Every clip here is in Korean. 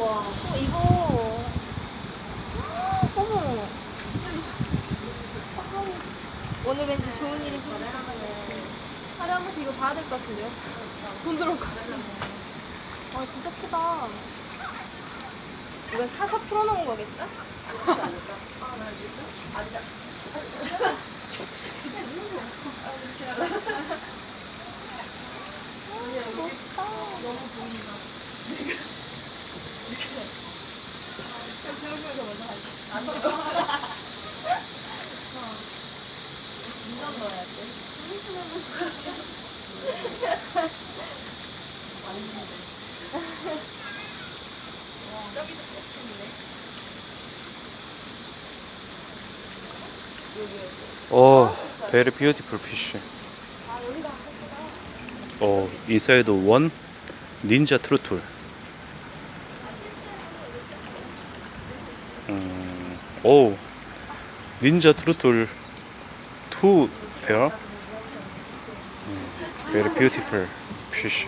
와, 어, 이거. 어머. 오늘 왠지 좋은 일이 있네. 하루에 한 번씩 이거 봐야 될 것 같은데요? 돈 들어올 것 같아. 와, 진짜 크다. 이건 사서 풀어놓은 거겠죠? 멋있다. 너무 보인다. Oh, very beautiful fish. Oh, inside one ninja turtle. 음, oh, ninja turtle two pair. 음, very beautiful fish.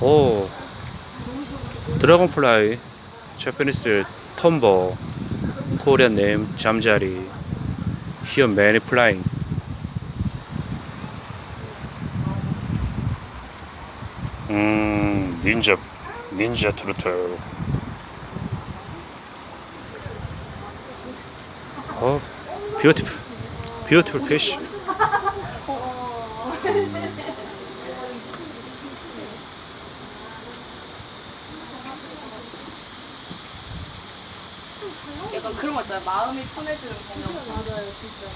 오, 드래곤플라이, Japanese 톰보, Korean name 잠자리. Here many flying. 음, 닌자, 닌자 트루틀. 어, beautiful, beautiful fish. 약간 그런 거 있잖아요. 마음이 편해지는 공연. 맞아요, 진짜.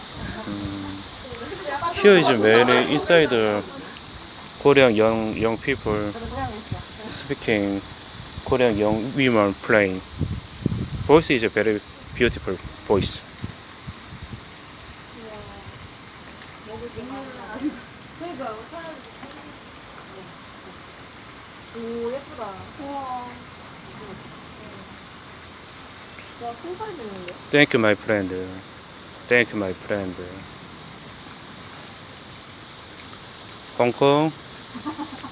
Is many inside Korean young young people speaking Korean young women playing. Voice is a very beautiful voice. 그러니까 사람. 오, 예쁘다. 우와. 와, 손살 있는데? Thank you, my friend. Thank you, my friend. 홍콩,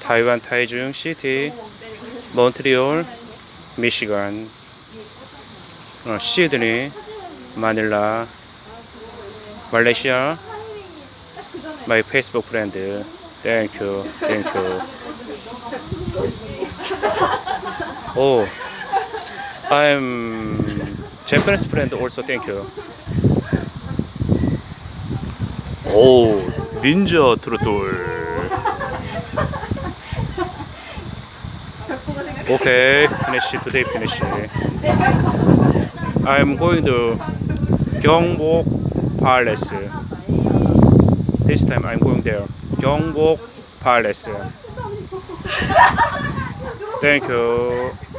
타이완 타이중 시티, 몬트리올, 미시간, 어, 시드니, 마닐라, 말레이시아, my Facebook friend. Thank you. Oh, I'm Japanese friend also. Thank you. 오, 닌자 트로톨. Okay, finish today. Finish. I'm going to 경복 Palace. This time I'm going there. Thank you. 무섭